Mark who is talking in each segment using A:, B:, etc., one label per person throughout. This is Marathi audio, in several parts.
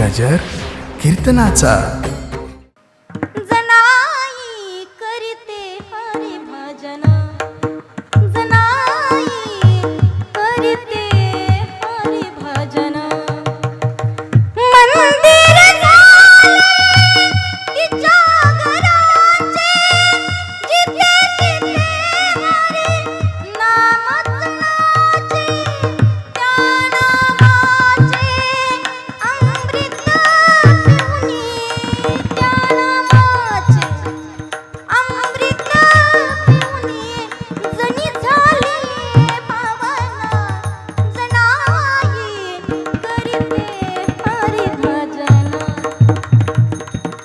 A: गजर कीर्तनाचा.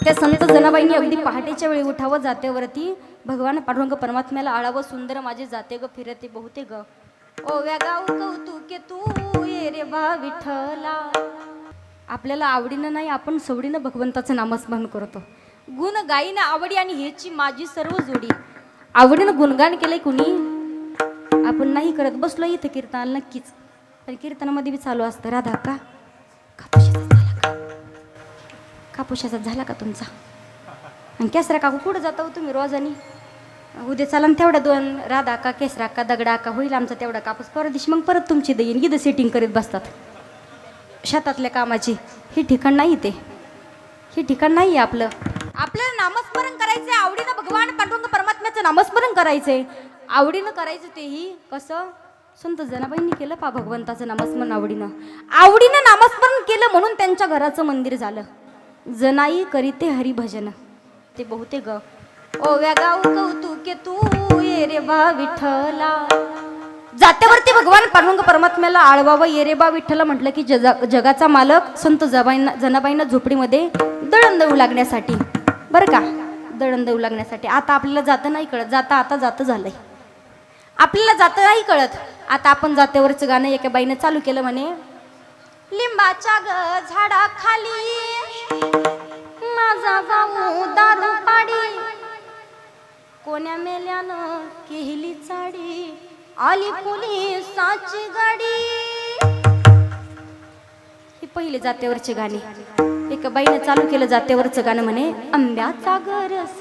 B: त्या संत जनाबाईंनी अगदी पहाटेच्या वेळी उठावं जात्यावरती भगवान पांडुरंग परमात्म्याला आळावं सुंदर माझे जाते ग फिरते बहुते ग. ओव्या गाऊ कौतुके तू ये रे बा विठला आपल्याला आवडीनं नाही आपण सवडीनं भगवंताचं नामस्मरण करतो. गुण गाईनं आवडी आणि ह्याची माझी सर्व जोडी. आवडीनं गुणगान केलंय कुणी? आपण नाही करत. बसलो इथे कीर्तनाला नक्कीच. पण कीर्तनामध्ये बी चालू असतं. राधा का? कापूशाचा झाला का तुमचा? आणि केसरा काकू कुठं जाता हो तुम्ही रोजानी? उद्या चाला ना तेवढ्या दोन राधा का केसरा का दगडा का होईल आमचा तेवढा कापूस. परत दिवशी मग परत तुमची देईन इथं सेटिंग करीत बसतात. शेतातल्या कामाची. हे ठिकाण नाही ते. हे ठिकाण नाही आहे आपलं. आपल्याला नामस्मरण करायचंय आवडीनं भगवान पांडुरंग परमात्म्याचं नामस्मरण करायचंय. आवडीनं करायचं तेही कसं? संत जनाबाईंनी केलं पा भगवंताचं नामस्मरण आवडीनं. आवडीनं नामस्मरण केलं म्हणून त्यांच्या घराचं मंदिर झालं. जनाई करीते हरिभजन। ते बहुते ग। ओव्या गाऊ कौतुके तू ये रे बा विठ्ठला। जात्यावरती भगवान पांडुरंग परमात्म्याला आळवावं ये रे बा विठ्ठला म्हटलं की जगा जगाचा मालक संत जबाईंना जनाबाईंना झोपडीमध्ये दळण दळू लागण्यासाठी। बरं का? दळण दळू लागण्यासाठी. आता आपल्याला जातं नाही कळत. जाता आता जातं झालंय. आपल्याला जातं नाही कळत. आता आपण जात्यावरचं गाणं एका बाईनं चालू केलं म्हणे लिंबाच्या ग झाडाखाली कोण्या मेल्यानं केली चाडी? आली पोलिसाची गाडी? ही पहिले जातेवरची गाणी. एका बाईने चालू केलं जात्यावरचं गाणं म्हणे आंब्याचा गरस